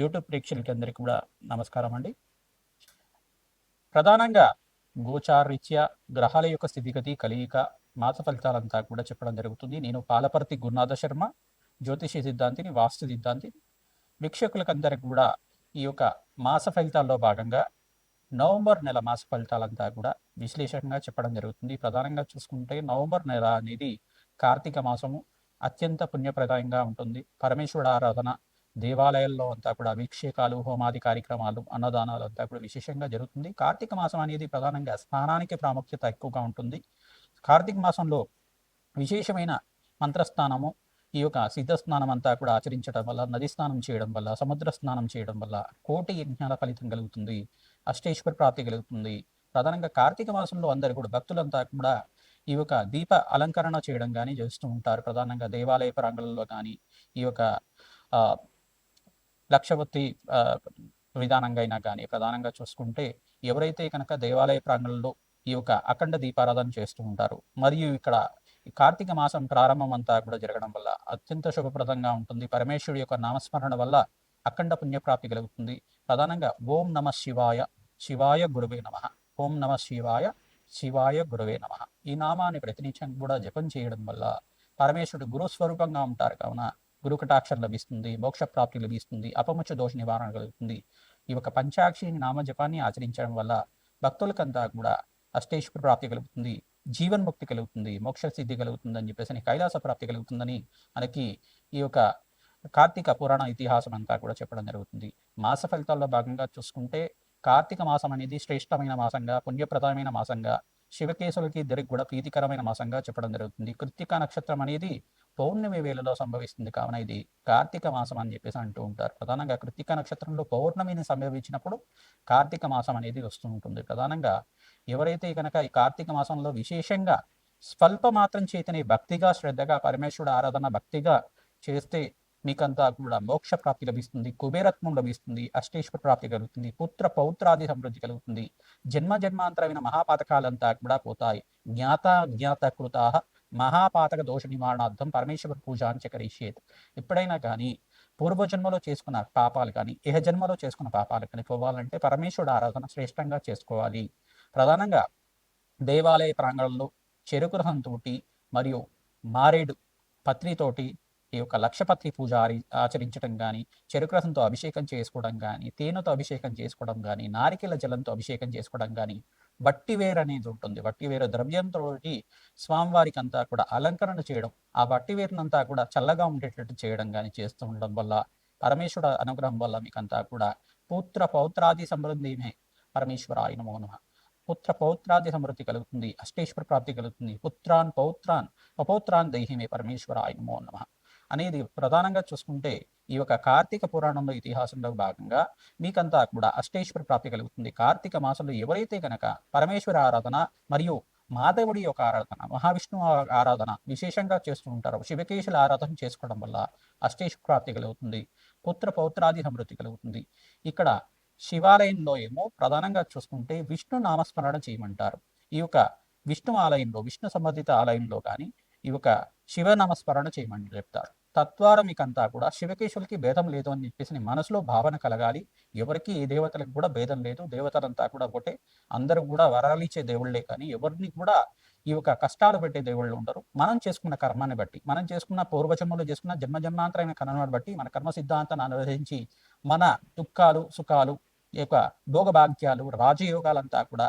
YouTube ప్రేక్షకులకి అందరికీ కూడా నమస్కారం అండి. ప్రధానంగా గోచారీత్యా గ్రహాల యొక్క స్థితిగతి కలియిక మాస ఫలితాలంతా కూడా చెప్పడం జరుగుతుంది. నేను పాలపర్తి గురునాథ శర్మ జ్యోతిష సిద్ధాంతిని వాస్తు సిద్ధాంతిని. వీక్షకులకందరికి కూడా ఈ యొక్క మాస ఫలితాల్లో భాగంగా నవంబర్ నెల మాస ఫలితాలంతా కూడా విశ్లేషణగా చెప్పడం జరుగుతుంది. ప్రధానంగా చూసుకుంటే నవంబర్ నెల అనేది కార్తీక మాసము అత్యంత పుణ్యప్రదాయంగా ఉంటుంది. పరమేశ్వరుడు ఆరాధన దేవాలయాల్లో అంతా కూడా అభిషేకాలు హోమాది కార్యక్రమాలు అన్నదానాలు అంతా కూడా విశేషంగా జరుగుతుంది. కార్తీక మాసం అనేది ప్రధానంగా స్నానానికి ప్రాముఖ్యత ఎక్కువగా ఉంటుంది. కార్తీక మాసంలో విశేషమైన మంత్రస్నానము ఈ యొక్క సిద్ధ స్నానం అంతా కూడా ఆచరించడం వల్ల నది స్నానం చేయడం వల్ల సముద్ర స్నానం చేయడం వల్ల కోటి యజ్ఞాల ఫలితం కలుగుతుంది. అష్టేశ్వర ప్రాప్తి కలుగుతుంది. ప్రధానంగా కార్తీక మాసంలో అందరు కూడా భక్తులంతా కూడా ఈ యొక్క దీప అలంకరణ చేయడం కానీ చేస్తూ ఉంటారు. ప్రధానంగా దేవాలయ ప్రాంగణంలో కానీ ఈ యొక్క లక్షవత్తి విధానంగా అయినా కానీ ప్రధానంగా చూసుకుంటే ఎవరైతే కనుక దేవాలయ ప్రాంగణంలో ఈ యొక్క అఖండ దీపారాధన చేస్తూ ఉంటారు మరియు ఇక్కడ కార్తీక మాసం ప్రారంభం అంతా కూడా జరగడం వల్ల అత్యంత శుభప్రదంగా ఉంటుంది. పరమేశ్వరుడి యొక్క నామస్మరణ వల్ల అఖండ పుణ్యప్రాప్తి కలుగుతుంది. ప్రధానంగా ఓం నమ శివాయ శివాయ గురువే నమ. ఓం నమ శివాయ శివాయ గురువే నమ. ఈ నామాన్ని ప్రతినిత్యం కూడా జపం చేయడం వల్ల పరమేశ్వరుడు గురుస్వరూపంగా ఉంటారు. కావున గురుకటాక్షరం లభిస్తుంది మోక్ష ప్రాప్తి లభిస్తుంది అపముచ్చ దోష నివారణ కలుగుతుంది. ఈ యొక్క పంచాక్షిని నామ జపాన్ని ఆచరించడం వల్ల భక్తులకంతా కూడా అష్టేశ్వర ప్రాప్తి కలుగుతుంది జీవన్ముక్తి కలుగుతుంది మోక్ష సిద్ధి కలుగుతుందని చెప్పేసి కైలాస ప్రాప్తి కలుగుతుందని మనకి ఈ యొక్క కార్తీక పురాణ ఇతిహాసం అంతా కూడా చెప్పడం జరుగుతుంది. మాస ఫలితాల్లో భాగంగా చూసుకుంటే కార్తీక మాసం అనేది శ్రేష్టమైన మాసంగా పుణ్యప్రదమైన మాసంగా శివకేశులకి ఇద్దరికి కూడా ప్రీతికరమైన మాసంగా చెప్పడం జరుగుతుంది. కృత్తిక నక్షత్రం అనేది పౌర్ణమి వేళలో సంభవిస్తుంది. కావున ఇది కార్తీక మాసం అని చెప్పేసి అంటూ ఉంటారు. ప్రధానంగా కృత్తిక నక్షత్రంలో పౌర్ణమిని సంభవించినప్పుడు కార్తీక మాసం అనేది వస్తూ ఉంటుంది. ప్రధానంగా ఎవరైతే కనుక ఈ కార్తీక మాసంలో విశేషంగా స్వల్ప మాత్రం చేతని భక్తిగా శ్రద్ధగా పరమేశ్వరుడు ఆరాధన భక్తిగా చేస్తే మీకంతా కూడా మోక్ష ప్రాప్తి లభిస్తుంది. కుబేరత్వం లభిస్తుంది. అష్టేశ్వర ప్రాప్తి కలుగుతుంది. పుత్ర పౌత్రాది సమృద్ధి కలుగుతుంది. జన్మ జన్మాంతరమైన మహాపాతకాలంతా కూడా పోతాయి. జ్ఞాత జ్ఞాత కృత మహాపాతక దోష నివారణార్థం పరమేశ్వర పూజ అని చకరిష్యేత్ ఎప్పుడైనా కానీ పూర్వజన్మలో చేసుకున్న పాపాలు కానీ ఇహ జన్మలో చేసుకున్న పాపాలు కానీ పోవాలంటే పరమేశ్వరుడు ఆరాధన శ్రేష్టంగా చేసుకోవాలి. ప్రధానంగా దేవాలయ ప్రాంగణంలో చెరుకు రహంతోటి మరియు మారేడు పత్రితోటి ఈ యొక్క లక్షపత్రి పూజ ఆచరించడం కానీ చెరుకు రసంతో అభిషేకం చేసుకోవడం కానీ తేనెతో అభిషేకం చేసుకోవడం కానీ నారికెల జలంతో అభిషేకం చేసుకోవడం కానీ బట్టివేర్ అనేది ఉంటుంది. బట్టివేరు ద్రవ్యంతో స్వామివారికి అంతా కూడా అలంకరణ చేయడం ఆ బట్టివేరునంతా కూడా చల్లగా ఉండేటట్టు చేయడం కానీ చేస్తూ ఉండడం వల్ల పరమేశ్వర అనుగ్రహం వల్ల మీకంతా కూడా పుత్ర పౌత్రాది సమృద్ధిమే పరమేశ్వర ఆయన మోనమ పుత్ర పౌత్రాది సమృద్ధి కలుగుతుంది అష్టేశ్వర ప్రాప్తి కలుగుతుంది. పుత్రాన్ పౌత్రాన్ అపౌత్రాన్ దేహిమే పరమేశ్వర ఆయన మోనమ అనేది ప్రధానంగా చూసుకుంటే ఈ యొక్క కార్తీక పురాణంలో ఇతిహాసంలో భాగంగా మీకంతా కూడా అష్టేశ్వర ప్రాప్తి కలుగుతుంది. కార్తీక మాసంలో ఎవరైతే కనుక పరమేశ్వర ఆరాధన మరియు మాధవుడి యొక్క ఆరాధన మహావిష్ణువు ఆరాధన విశేషంగా చేస్తూ ఉంటారు శివకేశుల ఆరాధన చేసుకోవడం వల్ల అష్టేశ్వర ప్రాప్తి కలుగుతుంది. పుత్ర పౌత్రాది సమృద్ధి కలుగుతుంది. ఇక్కడ శివాలయంలో ఏమో ప్రధానంగా చూసుకుంటే విష్ణు నామస్మరణ చేయమంటారు. ఈ యొక్క విష్ణు ఆలయంలో విష్ణు సంబంధిత ఆలయంలో కానీ ఈ యొక్క శివ నామస్మరణ చేయమని చెప్తారు. తద్వారా మీకంతా కూడా శివకేశులకి భేదం లేదు అని చెప్పేసి మనసులో భావన కలగాలి. ఎవరికి ఏ దేవతలకు కూడా భేదం లేదు. దేవతలంతా కూడా ఒకటే. అందరూ కూడా వరాలిచ్చే దేవుళ్ళే కానీ ఎవరిని కూడా ఈ యొక్క కష్టాలు పెట్టే దేవుళ్ళు ఉండరు. మనం చేసుకున్న కర్మాన్ని బట్టి మనం చేసుకున్న పూర్వజన్మలో చేసుకున్న జన్మ జన్మాంతరమైన కర్మను బట్టి మన కర్మ సిద్ధాంతాన్ని అనువదించి మన దుఃఖాలు సుఖాలు ఈ యొక్క భోగభాగ్యాలు రాజయోగాలంతా కూడా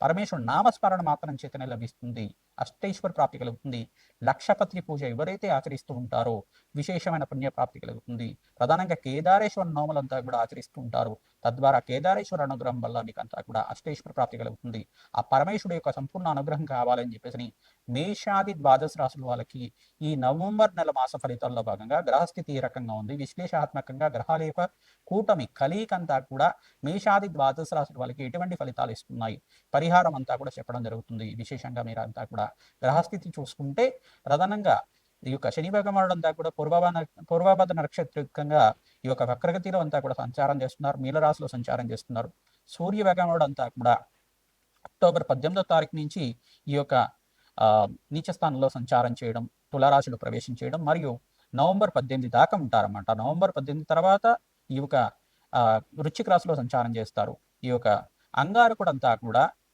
పరమేశ్వరుడు నామస్మరణ మాత్రం చేతనే లభిస్తుంది. అష్టైశ్వర ప్రాప్తి కలుగుతుంది. లక్షపత్రి పూజ ఎవరైతే ఆచరిస్తూ ఉంటారో విశేషమైన పుణ్యప్రాప్తి కలుగుతుంది. ప్రధానంగా కేదారేశ్వర నోములంతా కూడా ఆచరిస్తూ ఉంటారు. తద్వారా కేదారేశ్వర అనుగ్రహం వల్ల మీకు అంతా కూడా అష్టేశ్వర ప్రాప్తి కలుగుతుంది. ఆ పరమేశ్వరుడు యొక్క సంపూర్ణ అనుగ్రహం కావాలని చెప్పేసి మేషాది ద్వాదశ రాశుల వాళ్ళకి ఈ నవంబర్ నెల మాస ఫలితాల్లో భాగంగా గ్రహస్థితి ఈ రకంగా ఉంది? విశ్లేషాత్మకంగా గ్రహాల యొక్క కూటమి కలీకంతా అంతా కూడా మేషాది ద్వాదశ రాశుల వాళ్ళకి ఎటువంటి ఫలితాలు ఇస్తున్నాయి? పరిహారం అంతా కూడా చెప్పడం జరుగుతుంది. విశేషంగా మీరు అంతా కూడా గ్రహస్థితి చూసుకుంటే ప్రధానంగా ఈ యొక్క శని భగవానుడు అంతా కూడా పూర్వభాన పూర్వభాద నక్షత్రికంగా ఈ యొక్క వక్రగతిలో అంతా కూడా సంచారం చేస్తున్నారు. మీలరాశిలో సంచారం చేస్తున్నారు. సూర్య భగవానుడు అంతా కూడా అక్టోబర్ పద్దెనిమిదో తారీఖు నుంచి ఈ యొక్క నీచ స్థానంలో సంచారం చేయడం తులారాశిలో ప్రవేశం చేయడం మరియు నవంబర్ పద్దెనిమిది దాకా ఉంటారన్నమాట. నవంబర్ పద్దెనిమిది తర్వాత ఈ యొక్క వృచ్చిక రాశిలో సంచారం చేస్తారు. ఈ యొక్క అంగారకుడు అంతా కూడా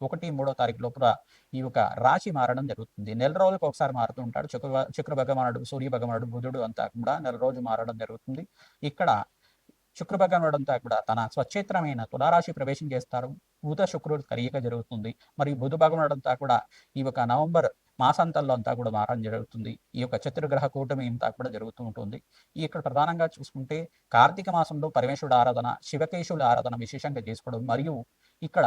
ఒకటి మూడో తారీఖు లోపల ఈ యొక్క రాశి మారడం జరుగుతుంది. నెల రోజులకు ఒకసారి మారుతూ ఉంటాడు. శుక్ర శుక్ర భగవానుడు సూర్య భగవానుడు బుధుడు అంతా కూడా నెల రోజు మారడం జరుగుతుంది. ఇక్కడ శుక్ర భగవానుడు అంతా కూడా తన స్వచ్ఛేత్రమైన తులారాశి ప్రవేశం చేస్తారు. బుధ శుక్రుడు కలయిక జరుగుతుంది. మరియు బుధ భగవానుడు అంతా కూడా ఈ యొక్క నవంబర్ మాసాంతంలో అంతా కూడా మారడం జరుగుతుంది. ఈ యొక్క చతుర్గ్రహ కూటమి అంతా కూడా జరుగుతూ ఉంటుంది. ఇక్కడ ప్రధానంగా చూసుకుంటే కార్తీక మాసంలో పరమేశ్వరుడు ఆరాధన శివకేశుల ఆరాధన విశేషంగా చేసుకోవడం. మరియు ఇక్కడ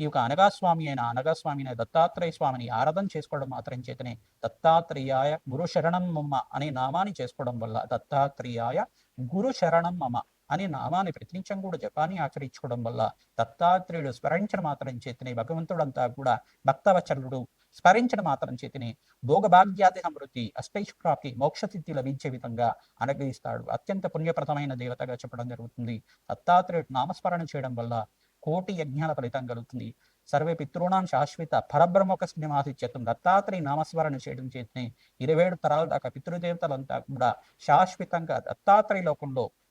ఈ యొక్క అనగాస్వామి అయిన అనగాస్వామి అయిన దత్తాత్రేయ స్వామిని ఆరాధన చేసుకోవడం మాత్రం చేతనే దత్తాత్రేయాయ గురు శరణం మమ్మ అనే నామాన్ని చేసుకోవడం వల్ల దత్తాత్రేయాయ గురు శరణం మమ అనే నామాన్ని ప్రతినిత్యం కూడా జపాన్ని ఆచరించుకోవడం వల్ల దత్తాత్రేయుడు స్మరించడం మాత్రం చేతనే భగవంతుడంతా కూడా భక్తవచరుడు స్మరించడం మాత్రం చేతనే భోగభాగ్యాది సమృద్ధి అష్టైష్ప్రాప్తి మోక్షసిద్ధి లభించే విధంగా అనుగ్రహిస్తాడు. అత్యంత పుణ్యప్రదమైన దేవతగా చెప్పడం జరుగుతుంది. దత్తాత్రేయుడు నామస్మరణ చేయడం వల్ల కోటి యజ్ఞాల ఫలితం కలుగుతుంది. సర్వే పితృణాం శాశ్వత పరబ్రహ్మక శ్రీనివాసిత్యత్వం దత్తాత్రేయ నామస్మరణ చేయడం చేతనే ఇరవై ఏడు తరాల దాకా పితృదేవతలంతా కూడా శాశ్వతంగా దత్తాత్రేయ లోకంలో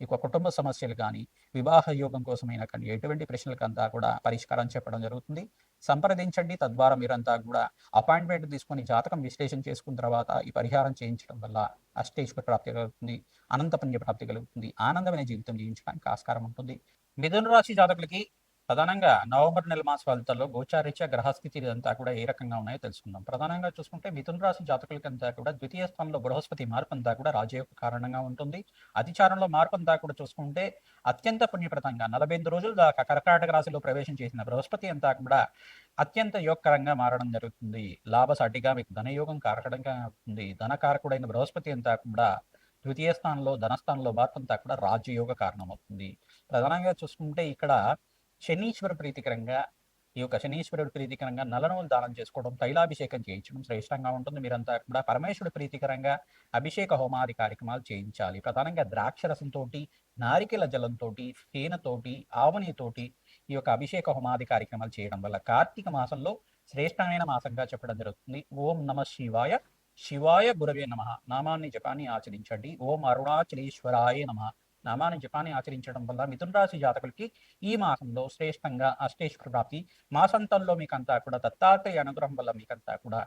ఈ యొక్క కుటుంబ సమస్యలు కానీ వివాహ యోగం కోసమైనా కానీ ఎటువంటి ప్రశ్నలకంతా కూడా పరిష్కారం చెప్పడం జరుగుతుంది. సంప్రదించండి. తద్వారా మీరంతా కూడా అపాయింట్మెంట్ తీసుకొని జాతకం విశ్లేషణ చేసుకున్న తర్వాత ఈ పరిహారం చేయించడం వల్ల అష్టేశ్వర ప్రాప్తి కలుగుతుంది. అనంత పుణ్య ప్రాప్తి కలుగుతుంది. ఆనందమైన జీవితం జీవించడానికి ఆస్కారం ఉంటుంది. మిథున రాశి జాతకులకి ప్రధానంగా నవంబర్ నెల మాస ఫలితాల్లో గోచారీత్యా గ్రహస్థితి అంతా కూడా ఏ రకంగా ఉన్నాయో తెలుసుకుందాం. ప్రధానంగా చూసుకుంటే మిథున రాశి జాతకులకంతా కూడా ద్వితీయ స్థానంలో బృహస్పతి మార్పు అంతా కూడా రాజయోగ కారణంగా ఉంటుంది. అతిచారంలో మార్పు అంతా కూడా చూసుకుంటే అత్యంత పుణ్యప్రదంగా నలభై ఎనిమిది రోజులు దాకా కర్కాటక రాశిలో ప్రవేశం చేసిన బృహస్పతి అంతా కూడా అత్యంత యోగకరంగా మారడం జరుగుతుంది. లాభసాటిగా మీకు ధనయోగం కారకంగా ఉంటుంది ధనకారకుడైన బృహస్పతి అంతా కూడా ద్వితీయ స్థానంలో ధనస్థానంలో మార్పు అంతా కూడా రాజయోగ కారణమవుతుంది. ప్రధానంగా చూసుకుంటే ఇక్కడ శనీశ్వర ప్రీతికరంగా ఈ యొక్క శనీశ్వరుడు ప్రీతికరంగా నలనవులు దానం చేసుకోవడం తైలాభిషేకం చేయించడం శ్రేష్టంగా ఉంటుంది. మీరంతా కూడా పరమేశ్వరుడు ప్రీతికరంగా అభిషేక హోమాది కార్యక్రమాలు చేయించాలి. ప్రధానంగా ద్రాక్ష రసంతో నారికెల జలంతో తేనెతోటి ఆవనితోటి ఈ యొక్క అభిషేక హోమాది కార్యక్రమాలు చేయడం వల్ల కార్తీక మాసంలో శ్రేష్టమైన మాసంగా చెప్పడం జరుగుతుంది. ఓం నమ శివాయ శివాయ గురవే నమ. నామాన్ని జపాన్ని ఆచరించండి. ఓం అరుణాచలేశ్వరాయ నమ. నామాన్ని జపాన్ని ఆచరించడం వల్ల మిథున రాశి జాతకులకి ఈ మాసంలో శ్రేష్టంగా అష్టేశ్వర ప్రాప్తి. మాసంతంలో మీకంతా కూడా దత్తాత్రేయ అనుగ్రహం వల్ల మీకంతా కూడా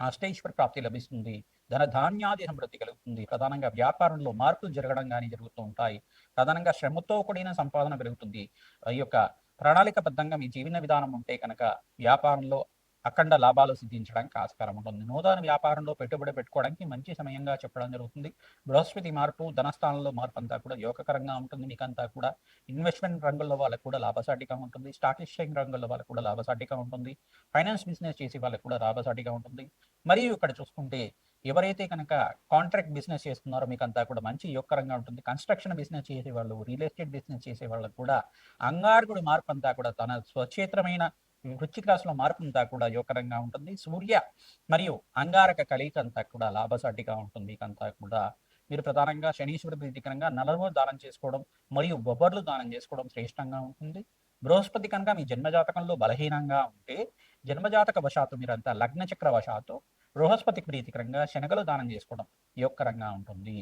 అష్టేశ్వర ప్రాప్తి లభిస్తుంది. ధన ధాన్యాది సమృద్ధి కలుగుతుంది. ప్రధానంగా వ్యాపారంలో మార్పులు జరగడం కానీ జరుగుతూ ఉంటాయి. ప్రధానంగా శ్రమతో కూడిన సంపాదన పెరుగుతుంది. ఈ యొక్క ప్రణాళికబద్ధంగా మీ జీవన విధానం ఉంటే కనుక వ్యాపారంలో అఖండ లాభాలు సిద్ధించడానికి ఆస్కారం ఉంటుంది. నూతన వ్యాపారంలో పెట్టుబడి పెట్టుకోవడానికి మంచి సమయంగా చెప్పడం జరుగుతుంది. బృహస్పతి మార్పు ధనస్థానంలో మార్పు అంతా కూడా యోగకరంగా ఉంటుంది. మీకంతా కూడా ఇన్వెస్ట్మెంట్ రంగంలో వాళ్ళకు కూడా లాభసాటిగా ఉంటుంది. స్టాక్ ఎక్స్చేంజ్ రంగంలో వాళ్ళకు కూడా లాభసాటిగా ఉంటుంది. ఫైనాన్స్ బిజినెస్ చేసే వాళ్ళకు కూడా లాభసాటిగా ఉంటుంది. మరియు ఇక్కడ చూసుకుంటే ఎవరైతే కనుక కాంట్రాక్ట్ బిజినెస్ చేస్తున్నారో మీకు అంతా కూడా మంచి యోగకరంగా ఉంటుంది. కన్స్ట్రక్షన్ బిజినెస్ చేసే వాళ్ళు రియల్ ఎస్టేట్ బిజినెస్ చేసే వాళ్ళకు కూడా అంగారకుడి మార్పు అంతా కూడా తన స్వచ్ఛేత్రమైన వృచ్చిక రాశిలో మార్పు అంతా కూడా యోగకరంగా ఉంటుంది. సూర్య మరియు అంగారక కలిక అంతా కూడా లాభసాటిగా ఉంటుంది. అంతా కూడా మీరు ప్రధానంగా శనీశ్వర ప్రీతికరంగా నలభ దానం చేసుకోవడం మరియు బొబ్బర్లు దానం చేసుకోవడం శ్రేష్టంగా ఉంటుంది. బృహస్పతి కనుక మీ జన్మజాతకంలో బలహీనంగా ఉంటే జన్మజాతక వశాత్తు మీరంతా లగ్న చక్ర వశాత్తు బృహస్పతి ప్రీతికరంగా శనగలు దానం చేసుకోవడం యోగకరంగా ఉంటుంది.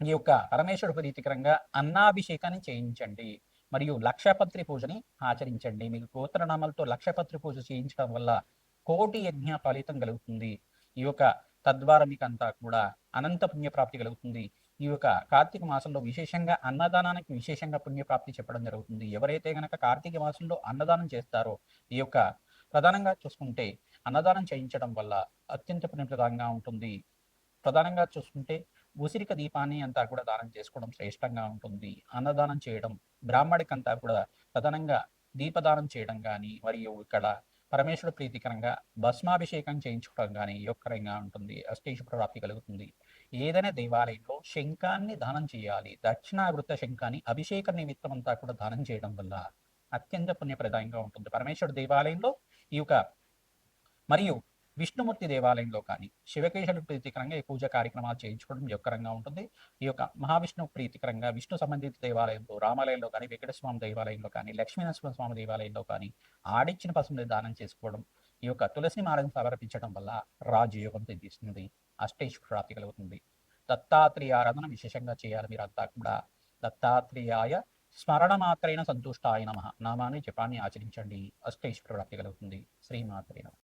ఈ యొక్క పరమేశ్వర ప్రీతికరంగా అన్నాభిషేకాన్ని చేయించండి. మరియు లక్షపత్రి పూజని ఆచరించండి. మీకు గోత్రనామాలతో లక్షపత్రి పూజ చేయించడం వల్ల కోటి యజ్ఞ ఫలితం కలుగుతుంది. ఈ యొక్క తద్వారా మీకు అంతా కూడా అనంత పుణ్యప్రాప్తి కలుగుతుంది. ఈ యొక్క కార్తీక మాసంలో విశేషంగా అన్నదానానికి విశేషంగా పుణ్యప్రాప్తి చెప్పడం జరుగుతుంది. ఎవరైతే గనక కార్తీక మాసంలో అన్నదానం చేస్తారో ఈ యొక్క ప్రధానంగా చూసుకుంటే అన్నదానం చేయించడం వల్ల అత్యంత పుణ్యప్రదంగా ఉంటుంది. ప్రధానంగా చూసుకుంటే ఉసిరిక దీపాన్ని అంతా కూడా దానం చేసుకోవడం శ్రేష్టంగా ఉంటుంది. అన్నదానం చేయడం బ్రాహ్మడికంతా కూడా ప్రధానంగా దీపదానం చేయడం కానీ మరియు ఇక్కడ పరమేశ్వర ప్రీతికరంగా భస్మాభిషేకం చేయించుకోవడం కానీ యొక్కరంగా ఉంటుంది. అష్టేశ్వర ప్రాప్తి కలుగుతుంది. ఏదైనా దేవాలయంలో శంఖాన్ని దానం చేయాలి. దక్షిణావృత శంఖాన్ని అభిషేక నిమిత్తం అంతా కూడా దానం చేయడం వల్ల అత్యంత పుణ్యప్రదాయంగా ఉంటుంది. పరమేశ్వర దేవాలయంలో ఈ యొక్క మరియు విష్ణుమూర్తి దేవాలయంలో కానీ శివకేశుడు ప్రీతికరంగా ఈ పూజ కార్యక్రమాలు చేయించుకోవడం యొక్కరంగా ఉంటుంది. ఈ యొక్క మహావిష్ణు ప్రీతికరంగా విష్ణు సంబంధిత దేవాలయంలో రామాలయంలో కానీ వెంకటస్వామి దేవాలయంలో కానీ లక్ష్మీనరసింహ స్వామి దేవాలయంలో కానీ ఆడిచ్చిన పశువుని దానం చేసుకోవడం ఈ యొక్క తులసి మాలను సమర్పించడం వల్ల రాజయోగం తెచ్చిస్తుంది అష్టేశ్వర ప్రాప్తి కలుగుతుంది. దత్తాత్రేయ ఆరాధన విశేషంగా చేయాలి మీరు అంతా కూడా. దత్తాత్రేయాయ స్మరణ మాత్రైన సంతుష్టాయ నమ. నామాన్ని జపాన్ని ఆచరించండి. అష్టేశ్వర ప్రాప్తి కలుగుతుంది. శ్రీమాత్రే నమ.